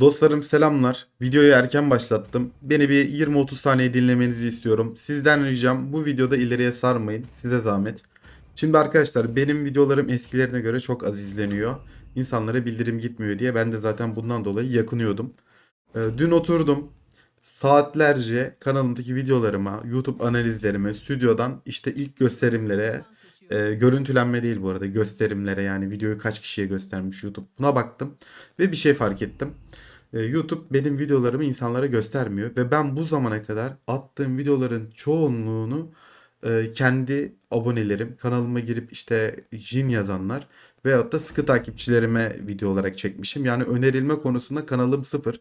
Dostlarım selamlar. Videoyu erken başlattım. Beni bir 20-30 saniye dinlemenizi istiyorum. Sizden ricam bu videoda ileriye sarmayın. Size zahmet. Şimdi arkadaşlar benim videolarım eskilerine göre çok az izleniyor. İnsanlara bildirim gitmiyor diye ben de zaten bundan dolayı yakınıyordum. Ee, dün oturdum. Saatlerce kanalımdaki videolarıma, YouTube analizlerime, stüdyodan işte ilk gösterimlere, e, görüntülenme değil bu arada gösterimlere yani videoyu kaç kişiye göstermiş YouTube buna baktım ve bir şey fark ettim. E, YouTube benim videolarımı insanlara göstermiyor ve ben bu zamana kadar attığım videoların çoğunluğunu e, kendi abonelerim kanalıma girip işte Jin yazanlar veyahut da sıkı takipçilerime video olarak çekmişim. Yani önerilme konusunda kanalım sıfır.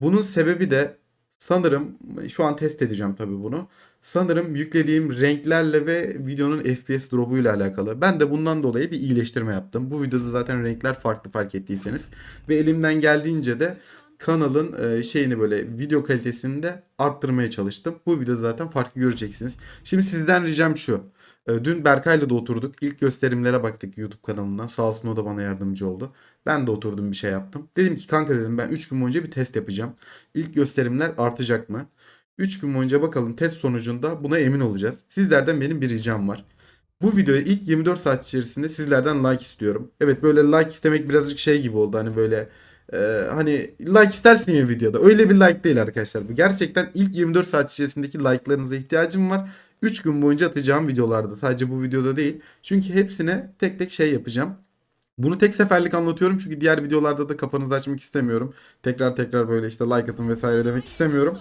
Bunun sebebi de sanırım şu an test edeceğim tabii bunu. Sanırım yüklediğim renklerle ve videonun FPS drop'uyla alakalı. Ben de bundan dolayı bir iyileştirme yaptım. Bu videoda zaten renkler farklı fark ettiyseniz. Ve elimden geldiğince de kanalın e, şeyini böyle video kalitesini de arttırmaya çalıştım. Bu videoda zaten farkı göreceksiniz. Şimdi sizden ricam şu. E, Dün Berkay'la da oturduk. İlk gösterimlere baktık YouTube kanalından. Sağ olsun o da bana yardımcı oldu. Ben de oturdum bir şey yaptım. Dedim ki kanka dedim ben 3 gün boyunca bir test yapacağım. İlk gösterimler artacak mı? 3 gün boyunca bakalım test sonucunda buna emin olacağız. Sizlerden benim bir ricam var. Bu videoya ilk 24 saat içerisinde sizlerden like istiyorum. Evet böyle like istemek birazcık şey gibi oldu. Hani böyle e, hani like istersin ya videoda. Öyle bir like değil arkadaşlar. Bu gerçekten ilk 24 saat içerisindeki like'larınıza ihtiyacım var. 3 gün boyunca atacağım videolarda. Sadece bu videoda değil. Çünkü hepsine tek tek şey yapacağım. Bunu tek seferlik anlatıyorum çünkü diğer videolarda da kafanızı açmak istemiyorum. Tekrar tekrar böyle işte like atın vesaire demek istemiyorum.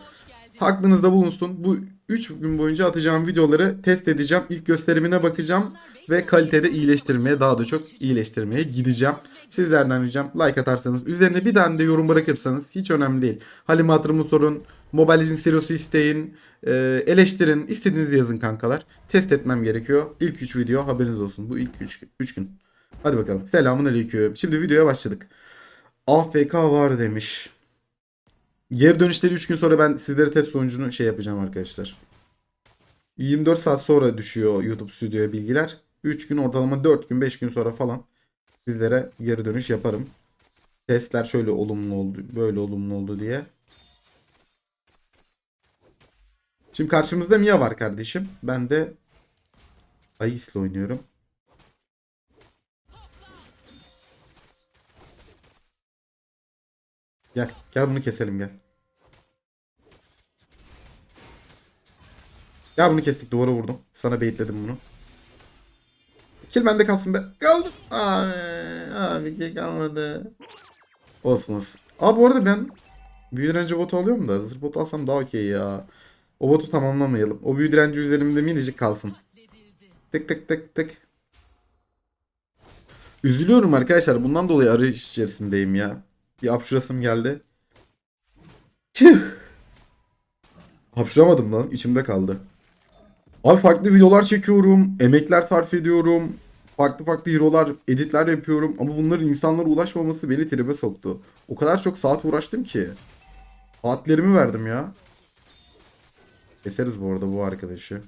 Aklınızda bulunsun. Bu 3 gün boyunca atacağım videoları test edeceğim. İlk gösterimine bakacağım ve kalitede iyileştirmeye daha da çok iyileştirmeye gideceğim. Sizlerden ricam like atarsanız üzerine bir tane de yorum bırakırsanız hiç önemli değil. Halim hatırımı sorun, Mobile Legends Serios'u isteyin, eleştirin, istediğinizi yazın kankalar. Test etmem gerekiyor. İlk 3 video haberiniz olsun. Bu ilk 3 3 gün. Hadi bakalım. Selamun aleyküm. Şimdi videoya başladık. AFK var demiş. Geri dönüşleri 3 gün sonra ben sizlere test sonucunu şey yapacağım arkadaşlar. 24 saat sonra düşüyor YouTube stüdyoya bilgiler. 3 gün ortalama 4 gün 5 gün sonra falan sizlere geri dönüş yaparım. Testler şöyle olumlu oldu, böyle olumlu oldu diye. Şimdi karşımızda Mia var kardeşim. Ben de Ayis'le oynuyorum. Gel. Gel bunu keselim gel. Ya bunu kestik duvara vurdum. Sana baitledim bunu. Kill bende kalsın be. Kaldı. Abi, abi kill kalmadı. Olsun olsun. Abi bu arada ben büyü direnci botu alıyorum da zırh botu alsam daha okey ya. O botu tamamlamayalım. O büyü direnci üzerimde minicik kalsın. Tık tık tık tık. Üzülüyorum arkadaşlar. Bundan dolayı arayış içerisindeyim ya. Bir hapşurasım geldi. Tüh. Hapşuramadım lan. içimde kaldı. Abi farklı videolar çekiyorum. Emekler sarf ediyorum. Farklı farklı hero'lar, editler yapıyorum. Ama bunların insanlara ulaşmaması beni tribe soktu. O kadar çok saat uğraştım ki. Saatlerimi verdim ya. Keseriz bu arada bu arkadaşı.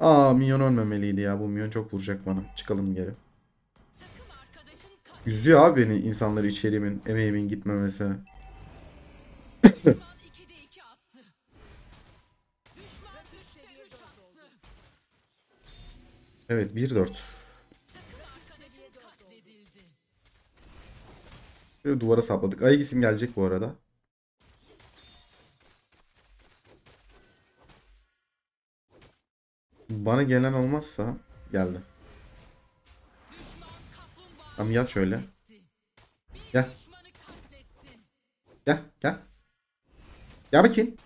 Aa minyon ölmemeliydi ya. Bu minyon çok vuracak bana. Çıkalım geri. Üzüyor abi beni insanları içeriğimin, emeğimin gitmemesi. Evet 1-4. Şöyle duvara sapladık. Ayak isim gelecek bu arada. Bana gelen olmazsa geldi. Tamam yat şöyle. Gel. Gel gel. Gel bakayım.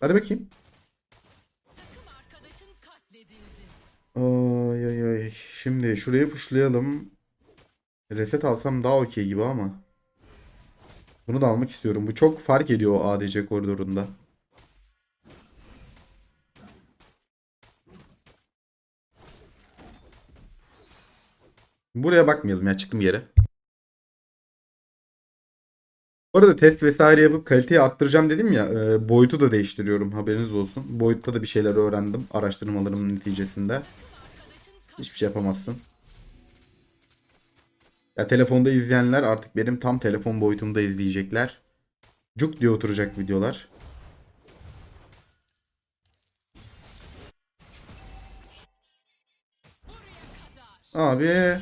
Hadi bakayım. Ay ay ay. Şimdi şuraya puşlayalım. Reset alsam daha okey gibi ama. Bunu da almak istiyorum. Bu çok fark ediyor o ADC koridorunda. Buraya bakmayalım ya çıktım yere. Bu arada test vesaire yapıp kaliteyi arttıracağım dedim ya. e, boyutu da değiştiriyorum haberiniz olsun. Boyutta da bir şeyler öğrendim araştırmalarımın neticesinde. Hiçbir şey yapamazsın. Ya telefonda izleyenler artık benim tam telefon boyutumda izleyecekler. Cuk diye oturacak videolar. Abi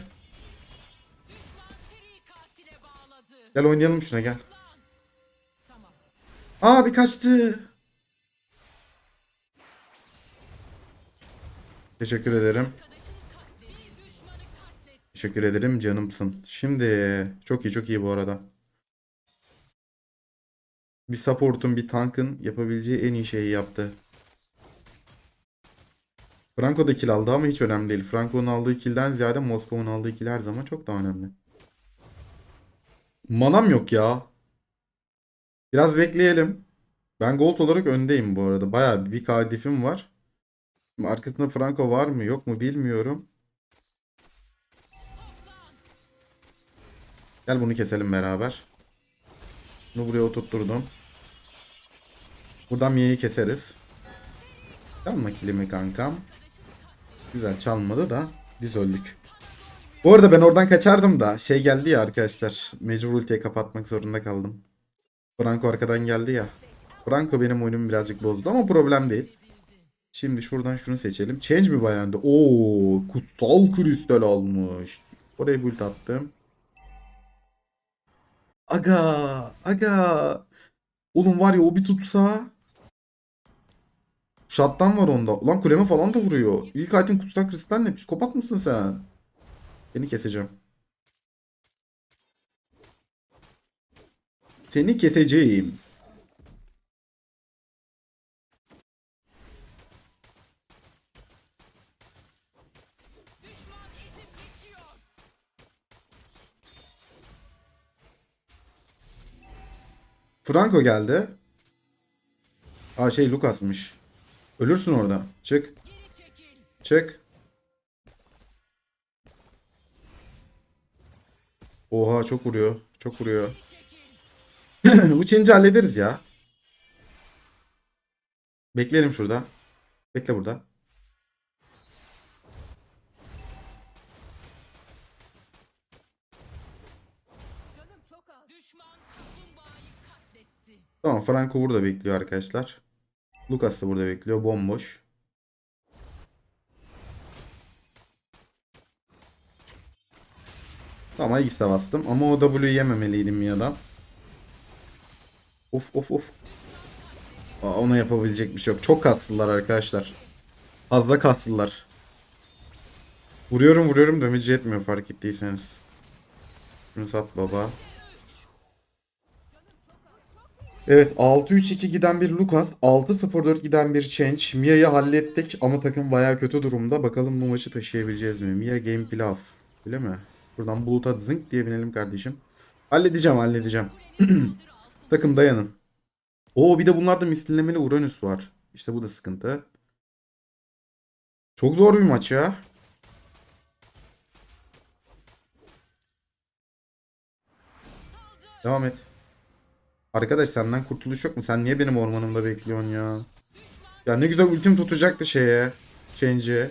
gel oynayalım şuna gel. Abi kaçtı. Teşekkür ederim. Teşekkür ederim canımsın. Şimdi çok iyi çok iyi bu arada. Bir support'un bir tankın yapabileceği en iyi şeyi yaptı. Franco da kill aldı ama hiç önemli değil. Franco'nun aldığı kill'den ziyade Moskova'nın aldığı kill her zaman çok daha önemli. Manam yok ya. Biraz bekleyelim. Ben gold olarak öndeyim bu arada. Bayağı bir kadifim var. Arkasında Franco var mı yok mu bilmiyorum. Gel bunu keselim beraber. Bunu buraya oturtturdum. Buradan Mia'yı keseriz. Çalma kilimi kankam. Güzel çalmadı da biz öldük. Bu arada ben oradan kaçardım da şey geldi ya arkadaşlar. Mecbur ultiye kapatmak zorunda kaldım. Franco arkadan geldi ya. Franco benim oyunumu birazcık bozdu ama problem değil. Şimdi şuradan şunu seçelim. Change mi bayandı? Oo, kutsal kristal almış. Oraya build attım. Aga, aga. Oğlum var ya o bir tutsa. Shot'tan var onda. Ulan kuleme falan da vuruyor. İlk item kutsal kristal ne? Psikopat mısın sen? Seni keseceğim. Seni keseceğim. Franco geldi. Aa şey Lucas'mış. Ölürsün orada. Çık. Çık. Oha çok vuruyor. Çok vuruyor. Change'i hallederiz ya. Beklerim şurada. Bekle burada. Tamam Franco burada bekliyor arkadaşlar. Lucas da burada bekliyor. Bomboş. Tamam X'e bastım. Ama o W'yu yememeliydim ya Of of of. Aa, ona yapabilecek bir şey yok. Çok kaslılar arkadaşlar. Fazla kaslılar. Vuruyorum vuruyorum damage yetmiyor fark ettiyseniz. Şunu sat baba. Evet 6-3-2 giden bir Lucas, 6-0-4 giden bir Change. Mia'yı hallettik ama takım baya kötü durumda. Bakalım bu maçı taşıyabileceğiz mi? Mia game pilav. Öyle mi? Buradan buluta zınk diye binelim kardeşim. Halledeceğim halledeceğim. takım dayanın. Oo bir de bunlarda mislinlemeli Uranüs var. İşte bu da sıkıntı. Çok zor bir maç ya. Devam et. Arkadaş senden kurtuluş yok mu? Sen niye benim ormanımda bekliyorsun ya? Ya ne güzel ultim tutacaktı şeye. Change'e.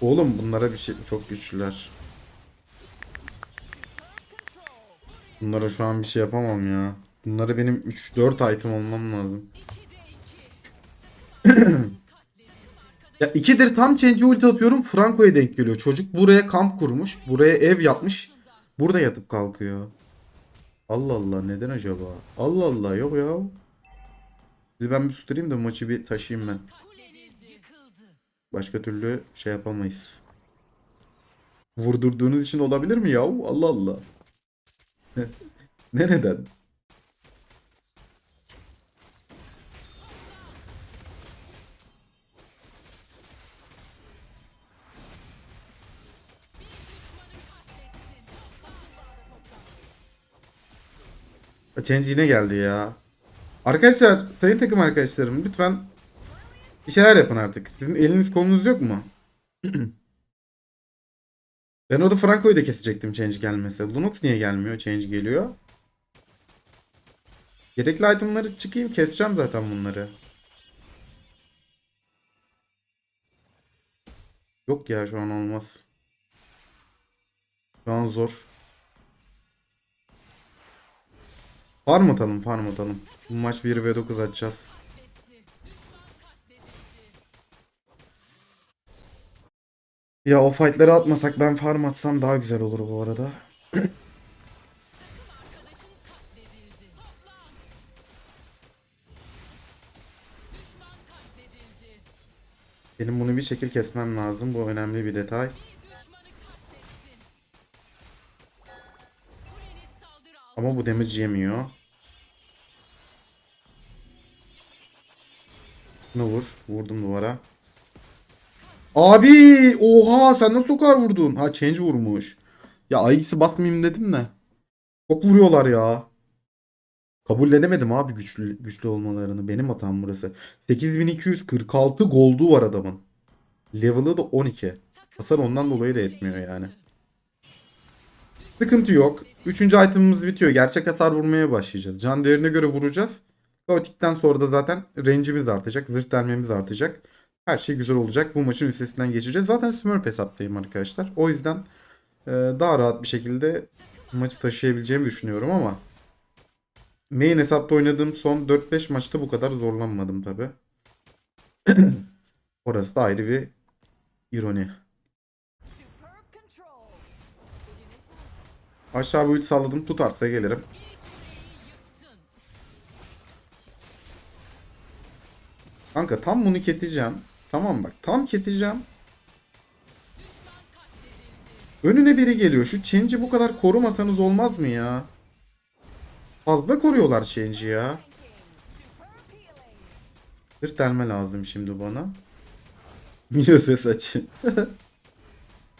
Oğlum bunlara bir şey çok güçlüler. Bunlara şu an bir şey yapamam ya. Bunlara benim 3-4 item olmam lazım. 2'de 2. Ya ikidir tam change ulti atıyorum Franco'ya denk geliyor. Çocuk buraya kamp kurmuş. Buraya ev yapmış. Burada yatıp kalkıyor. Allah Allah neden acaba? Allah Allah yok ya. Sizi ben bir susturayım da maçı bir taşıyayım ben. Başka türlü şey yapamayız. Vurdurduğunuz için olabilir mi ya? Allah Allah. ne neden? Change yine geldi ya. Arkadaşlar, sayın takım arkadaşlarım lütfen bir şeyler yapın artık. Sizin eliniz kolunuz yok mu? ben orada Franco'yu da kesecektim change gelmese. Lunox niye gelmiyor? Change geliyor. Gerekli itemları çıkayım keseceğim zaten bunları. Yok ya şu an olmaz. Şu an zor. Farm atalım farm atalım. Bu maç 1 ve 9 atacağız. Katletti. Düşman katledildi. Ya o fightları atmasak ben farm atsam daha güzel olur bu arada. Benim bunu bir şekil kesmem lazım. Bu önemli bir detay. Ama bu damage yemiyor. Şunu vur. Vurdum duvara. Abi! Oha! Sen nasıl o kadar vurdun? Ha change vurmuş. Ya ayısı basmayayım dedim de. Çok vuruyorlar ya. Kabullenemedim abi güçlü güçlü olmalarını. Benim hatam burası. 8246 goldu var adamın. Level'ı da 12. Hasar ondan dolayı da etmiyor yani. Sıkıntı yok. Üçüncü itemimiz bitiyor. Gerçek hasar vurmaya başlayacağız. Can değerine göre vuracağız. Kaotikten sonra da zaten range'imiz artacak. Zırh delmemiz artacak. Her şey güzel olacak. Bu maçın üstesinden geçeceğiz. Zaten Smurf hesaptayım arkadaşlar. O yüzden e, daha rahat bir şekilde maçı taşıyabileceğimi düşünüyorum ama main hesapta oynadığım son 4-5 maçta bu kadar zorlanmadım tabi. Orası da ayrı bir ironi. Aşağı ulti salladım. Tutarsa gelirim. Kanka tam bunu keseceğim. Tamam bak tam keseceğim. Önüne biri geliyor. Şu change'i bu kadar korumasanız olmaz mı ya? Fazla koruyorlar change'i ya. Zırh delme lazım şimdi bana. Mia ses açı.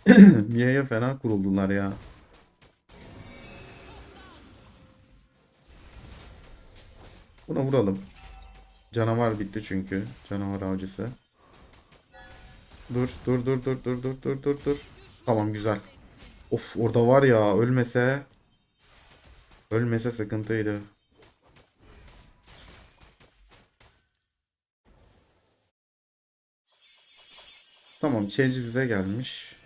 Mia'ya fena kuruldular ya. Buna vuralım. Canavar bitti çünkü. Canavar avcısı. Dur dur dur dur dur dur dur dur dur. Tamam güzel. Of orada var ya ölmese. Ölmese sıkıntıydı. Tamam change bize gelmiş.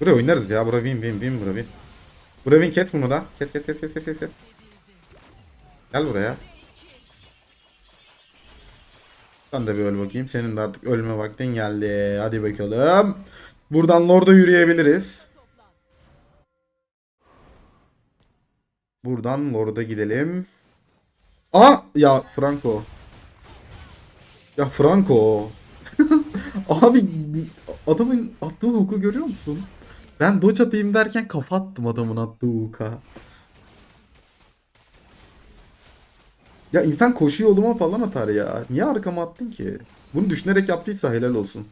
Buraya oynarız ya. Bura win win win bura win. Bura win kes bunu da. Kes kes kes kes kes kes. Gel buraya. Sen de bir öl bakayım. Senin de artık ölme vaktin geldi. Hadi bakalım. Buradan Lord'a yürüyebiliriz. Buradan Lord'a gidelim. Aa ya Franco. Ya Franco. Abi adamın attığı huku görüyor musun? Ben dodge atayım derken kafa attım adamın attığı huka. Ya insan koşu yoluma falan atar ya. Niye arkama attın ki? Bunu düşünerek yaptıysa helal olsun.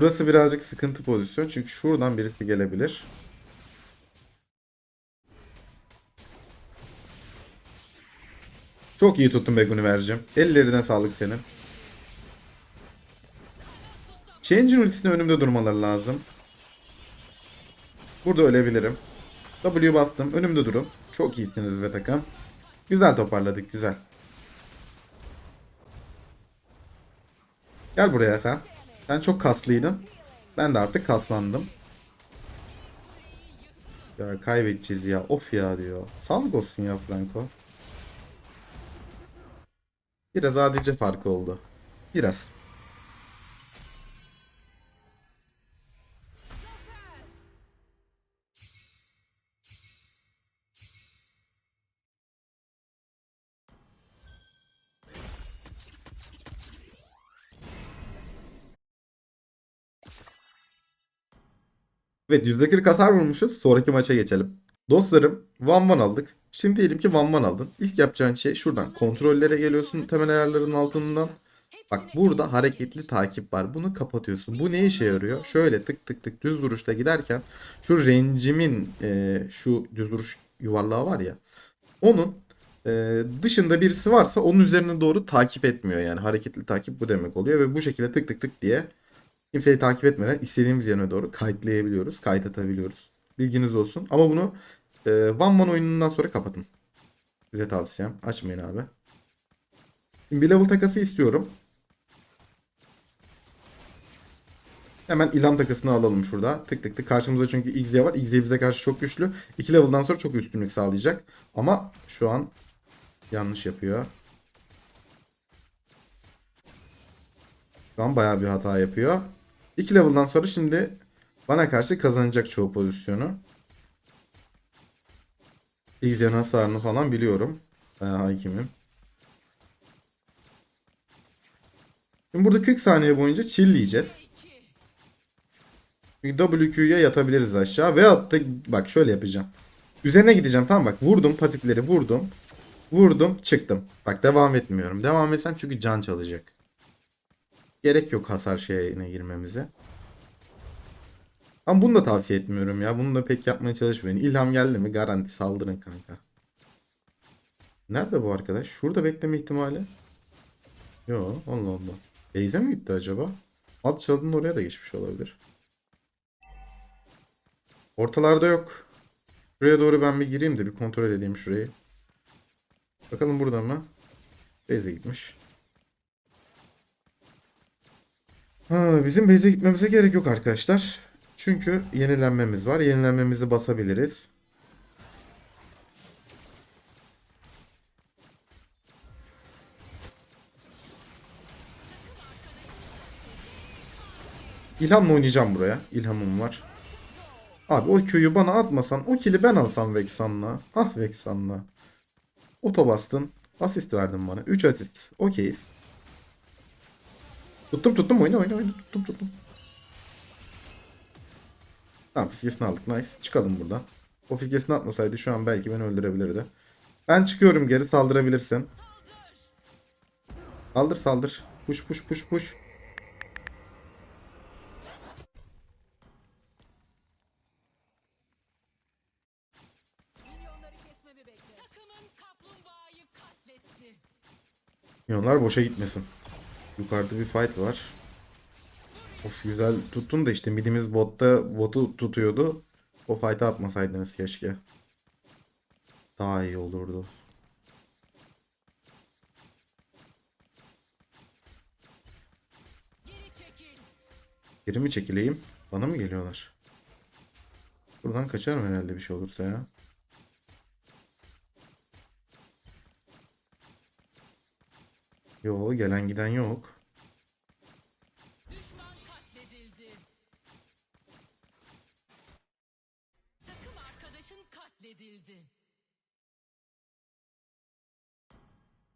Burası birazcık sıkıntı pozisyon çünkü şuradan birisi gelebilir. Çok iyi tuttun Beguni vereceğim. Ellerine sağlık senin. Change'in ultisine önümde durmaları lazım. Burada ölebilirim. W bastım. Önümde durun. Çok iyisiniz ve takım. Güzel toparladık. Güzel. Gel buraya sen. Sen çok kaslıydın. Ben de artık kaslandım. Ya kaybedeceğiz ya. Of ya diyor. Sağlık olsun ya Franco. Biraz adice farkı oldu. Biraz. Evet %40 hasar vurmuşuz. Sonraki maça geçelim. Dostlarım 1-1 aldık. Şimdi diyelim ki 1-1 aldın. İlk yapacağın şey şuradan kontrollere geliyorsun temel ayarların altından. Bak burada hareketli takip var. Bunu kapatıyorsun. Bu ne işe yarıyor? Şöyle tık tık tık düz vuruşla giderken şu range'imin e, şu düz vuruş yuvarlağı var ya. Onun e, dışında birisi varsa onun üzerine doğru takip etmiyor. Yani hareketli takip bu demek oluyor. Ve bu şekilde tık tık tık diye kimseyi takip etmeden istediğimiz yerine doğru kayıtlayabiliyoruz. Kayıt atabiliyoruz. Bilginiz olsun. Ama bunu e, One Man oyunundan sonra kapatın. Size tavsiyem. Açmayın abi. Şimdi bir level takası istiyorum. Hemen ilham takısını alalım şurada. Tık tık tık. Karşımızda çünkü X'ye var. X'ye bize karşı çok güçlü. 2 level'dan sonra çok üstünlük sağlayacak. Ama şu an yanlış yapıyor. Şu an bayağı bir hata yapıyor. 2 level'dan sonra şimdi bana karşı kazanacak çoğu pozisyonu. X'yen hasarını falan biliyorum. Bayağı hakimim. Şimdi burada 40 saniye boyunca chillleyeceğiz. WQ'ya yatabiliriz aşağı. Veyahut da bak şöyle yapacağım. Üzerine gideceğim tamam bak. Vurdum patikleri vurdum. Vurdum çıktım. Bak devam etmiyorum. Devam etsem çünkü can çalacak. Gerek yok hasar şeyine girmemize. Ama bunu da tavsiye etmiyorum ya. Bunu da pek yapmaya çalışmayın. İlham geldi mi garanti saldırın kanka. Nerede bu arkadaş? Şurada bekleme ihtimali. Yo Allah Allah. Beyze mi gitti acaba? Alt çalının oraya da geçmiş olabilir. Ortalarda yok. Şuraya doğru ben bir gireyim de bir kontrol edeyim şurayı. Bakalım burada mı? Beyze gitmiş. Bizim base'e gitmemize gerek yok arkadaşlar. Çünkü yenilenmemiz var. Yenilenmemizi basabiliriz. İlhamla oynayacağım buraya. İlhamım var. Abi o Q'yu bana atmasan o kill'i ben alsam Vexan'la. Ah Vexan'la. Oto bastın. Asist verdin bana. 3 asist. Okeyiz. Tuttum tuttum oyna oyna oyna. Tuttum tuttum. Tamam fiskesini aldık. Nice. Çıkalım buradan. O fiskesini atmasaydı şu an belki beni öldürebilirdi. Ben çıkıyorum geri saldırabilirsin. Saldır saldır. Push. Takımın kaplumbağayı katletti. Milyonlar boşa gitmesin. Yukarıda bir fight var. Of güzel tuttun da işte midimiz botta botu tutuyordu. O fight'ı atmasaydınız keşke. Daha iyi olurdu. Geri mi çekileyim? Bana mı geliyorlar? Buradan kaçarım herhalde bir şey olursa ya. Yo gelen giden yok.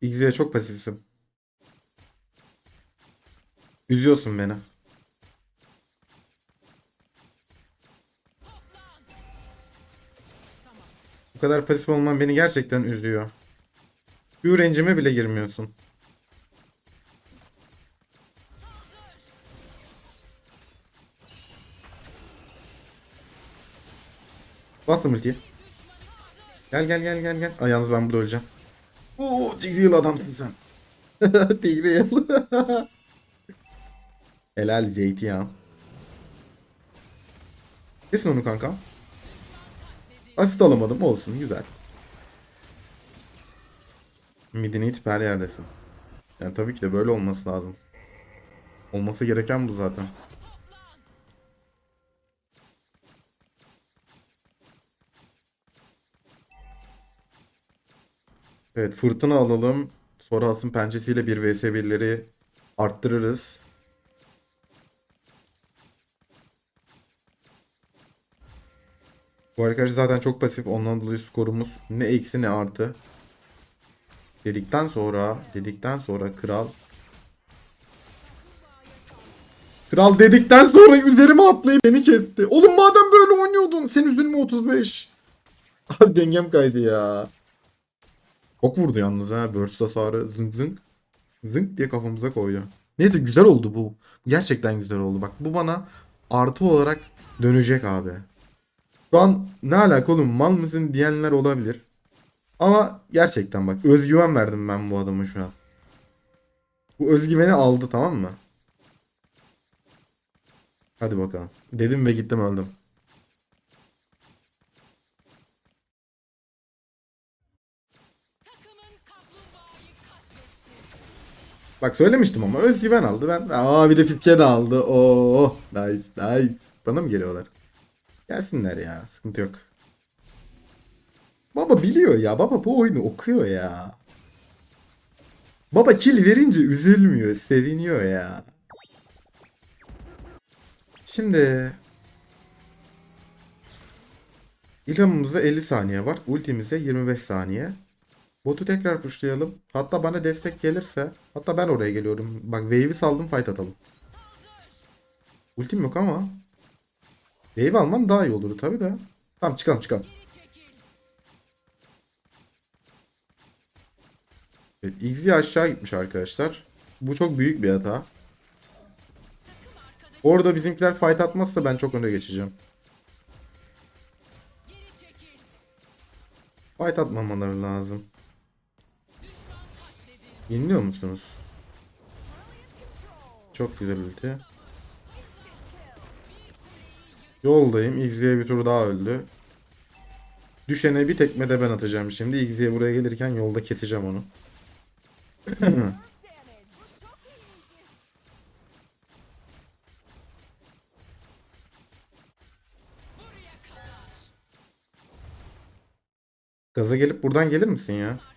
X'ye çok pasifsin. Üzüyorsun beni. Bu kadar pasif olman beni gerçekten üzüyor. Q range'ime bile girmiyorsun. Bastım ultiyi. Gel gel gel gel gel. Ay yalnız ben burada öleceğim. Oo Tigreal adamsın sen. Tigreal. Helal zeytinyağı. Kesin onu kanka. Asist alamadım olsun güzel. Midini itip her yerdesin. Yani tabii ki de böyle olması lazım. Olması gereken bu zaten. Evet fırtına alalım. Sonra asın pençesiyle 1 vs 1'leri arttırırız. Bu arkadaş zaten çok pasif. Ondan dolayı skorumuz ne eksi ne artı. Dedikten sonra, dedikten sonra kral. Kral dedikten sonra üzerime atlayıp beni kesti. Oğlum madem böyle oynuyordun. Sen üzerime 35. Abi dengem kaydı ya. Çok vurdu yalnız ha. Burst hasarı zınk zınk. Zınk diye kafamıza koydu. Neyse güzel oldu bu. Gerçekten güzel oldu. Bak bu bana artı olarak dönecek abi. Şu an ne alaka oğlum mal mısın diyenler olabilir. Ama gerçekten bak özgüven verdim ben bu adama şu an. Bu özgüveni aldı tamam mı? Hadi bakalım. Dedim ve gittim öldüm. Bak söylemiştim ama özgüven aldı. Ben aa bir de fitke de aldı. Oo nice nice. Bana mı geliyorlar? Gelsinler ya. Sıkıntı yok. Baba biliyor ya. Baba bu oyunu okuyor ya. Baba kill verince üzülmüyor. Seviniyor ya. Şimdi İlhamımızda 50 saniye var. Ultimizde 25 saniye. Botu tekrar pushlayalım. Hatta bana destek gelirse. Hatta ben oraya geliyorum. Bak wave'i saldım fight atalım. Ultim yok ama. Wave almam daha iyi olurdu tabi de. Tamam çıkalım çıkalım. Evet, XZ aşağı gitmiş arkadaşlar. Bu çok büyük bir hata. Orada bizimkiler fight atmazsa ben çok öne geçeceğim. Fight atmamaları lazım. Yeniliyor musunuz? Çok güzel ulti. Yoldayım. XZ'ye bir tur daha öldü. Düşene bir tekme de ben atacağım şimdi. XZ'ye buraya gelirken yolda keseceğim onu. Gaza gelip buradan gelir misin ya?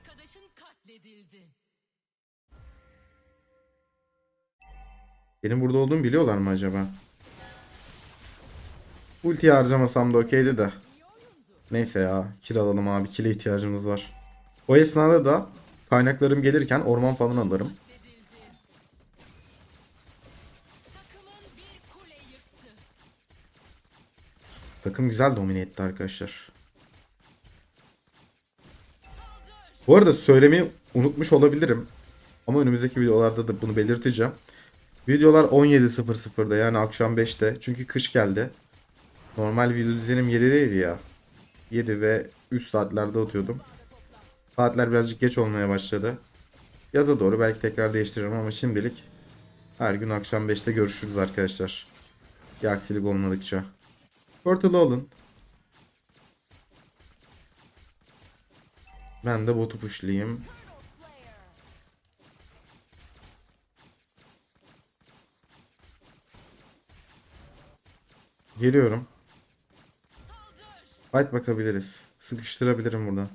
Benim burada olduğumu biliyorlar mı acaba? Ultiyi harcamasam da okeydi de. Neyse ya. Kill alalım abi. Kill'e ihtiyacımız var. O esnada da kaynaklarım gelirken orman falan alırım. Takım güzel domine etti arkadaşlar. Bu arada söylemeyi unutmuş olabilirim. Ama önümüzdeki videolarda da bunu belirteceğim. Videolar 17.00'da yani akşam 5'te. Çünkü kış geldi. Normal video düzenim 7'deydi ya. 7 ve 3 saatlerde atıyordum. Saatler birazcık geç olmaya başladı. Yaza doğru belki tekrar değiştiririm ama şimdilik her gün akşam 5'te görüşürüz arkadaşlar. Bir aksilik olmadıkça. Portal'ı alın. Ben de botu pushlayayım. Geliyorum. Fight bakabiliriz. Sıkıştırabilirim burada.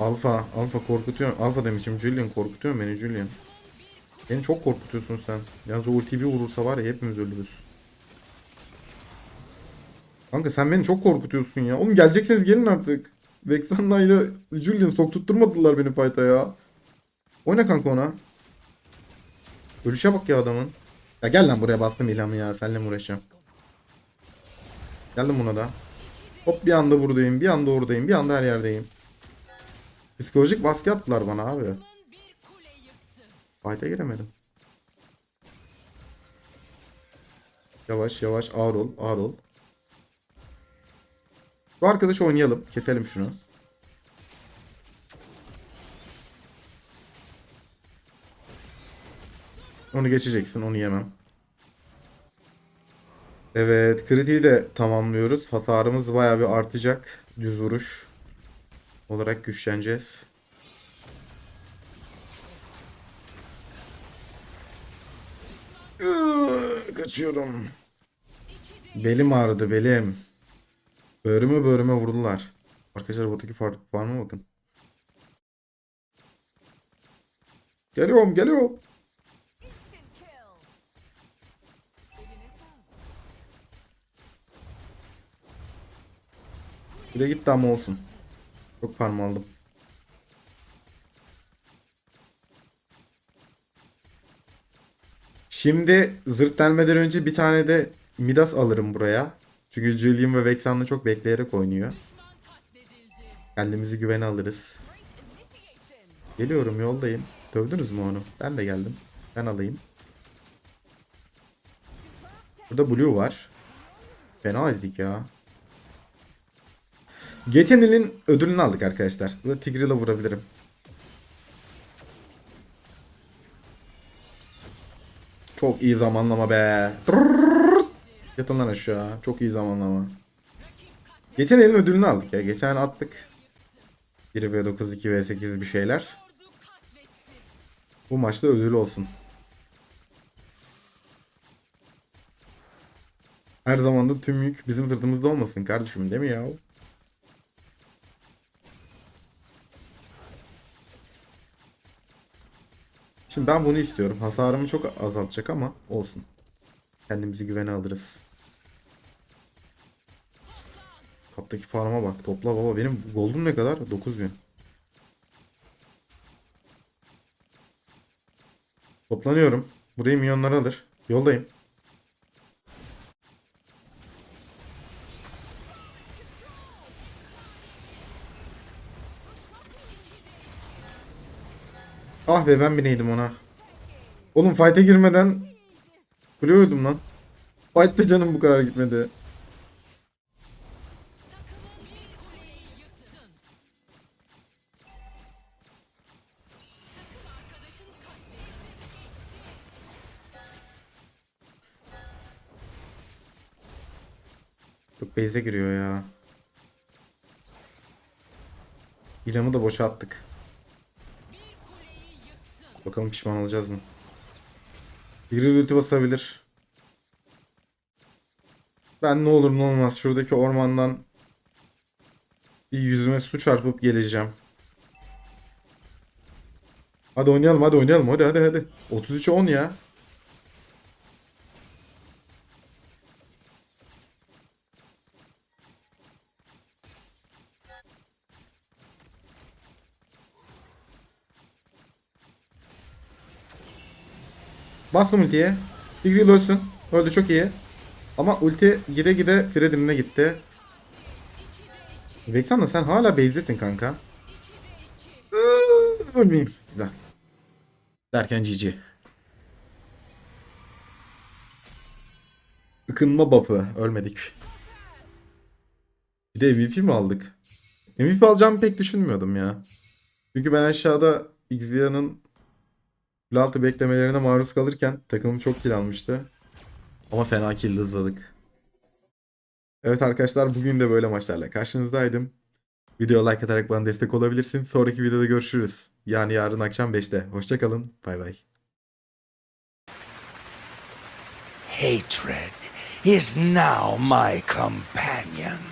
Alfa, Alfa korkutuyor. Alfa demişim Julian korkutuyor beni Julian. Beni çok korkutuyorsun sen. Yalnız o ulti bir vurursa var ya hepimiz ölürüz. Kanka sen beni çok korkutuyorsun ya. Oğlum gelecekseniz gelin artık. Vexana ile Julian soktutturmadılar beni fight'a ya. Oyna kanka ona. Ölüşe bak ya adamın. Ya gel lan buraya bastım ilhamı ya. Seninle mi uğraşacağım? Geldim buna da. Hop bir anda buradayım. Bir anda oradayım. Bir anda her yerdeyim. Psikolojik baskı attılar bana abi. Fight'a giremedim. Yavaş yavaş ağır ol ağır ol. Bu arkadaşı oynayalım. Keselim şunu. Onu geçeceksin. Onu yemem. Evet. Kritiği de tamamlıyoruz. Hasarımız bayağı bir artacak. Düz vuruş olarak güçleneceğiz. Kaçıyorum. Belim ağrıdı belim. Böğrüme böğrüme vurdular. Arkadaşlar botaki far farma bakın. Geliyorum geliyorum. Bile gitti ama olsun. Çok farm aldım. Şimdi zırt delmeden önce bir tane de Midas alırım buraya. Çünkü Julian ve Vexan'la çok bekleyerek oynuyor. Kendimizi güvene alırız. Geliyorum yoldayım. Dövdünüz mü onu? Ben de geldim. Ben alayım. Burada Blue var. Fena ezdik ya. Geçen elin ödülünü aldık arkadaşlar. Burada Tigreal'ı vurabilirim. Çok iyi zamanlama be. Yatın aşağı. Çok iyi zamanlama. Geçen elin ödülünü aldık ya. Geçen attık. 1v9, 2v8 bir şeyler. Ordu katletsin. Bu maçta ödül olsun. Her zaman da tüm yük bizim sırtımızda olmasın kardeşim değil mi ya? Şimdi ben bunu istiyorum. Hasarımı çok azaltacak ama olsun. Kendimizi güvene alırız. Kaptaki farma bak. Topla baba. Benim gold'um ne kadar? 9000. Toplanıyorum. Burayı milyonlar alır. Yoldayım. Ah be ben bineydim ona. Oğlum fight'e girmeden ölüyordum lan. Fight'ta canım bu kadar gitmedi. Çok base'e giriyor ya. İlamı da boşa attık. Bakalım pişman olacağız mı? Biri ulti basabilir. Ben ne olur ne olmaz şuradaki ormandan bir yüzüme su çarpıp geleceğim. Hadi oynayalım hadi oynayalım hadi hadi hadi. 33'e 10 ya. Bastım ultiye. Tigreal ölsün. Öldü çok iyi. Ama ulti gide gide Fred'inine gitti. Vexana sen hala base'desin kanka. Ölmeyeyim. Güzel. Derken GG. Ikınma buff'ı. Ölmedik. Bir de MVP mi aldık? MVP alacağımı pek düşünmüyordum ya. Çünkü ben aşağıda Xvia'nın Laltı beklemelerine maruz kalırken takımım çok kill almıştı. Ama fena kill hızladık. Evet arkadaşlar bugün de böyle maçlarla karşınızdaydım. Video like atarak bana destek olabilirsin. Sonraki videoda görüşürüz. Yani yarın akşam 5'te. Hoşçakalın. Bay bay. Hatred is now my companion.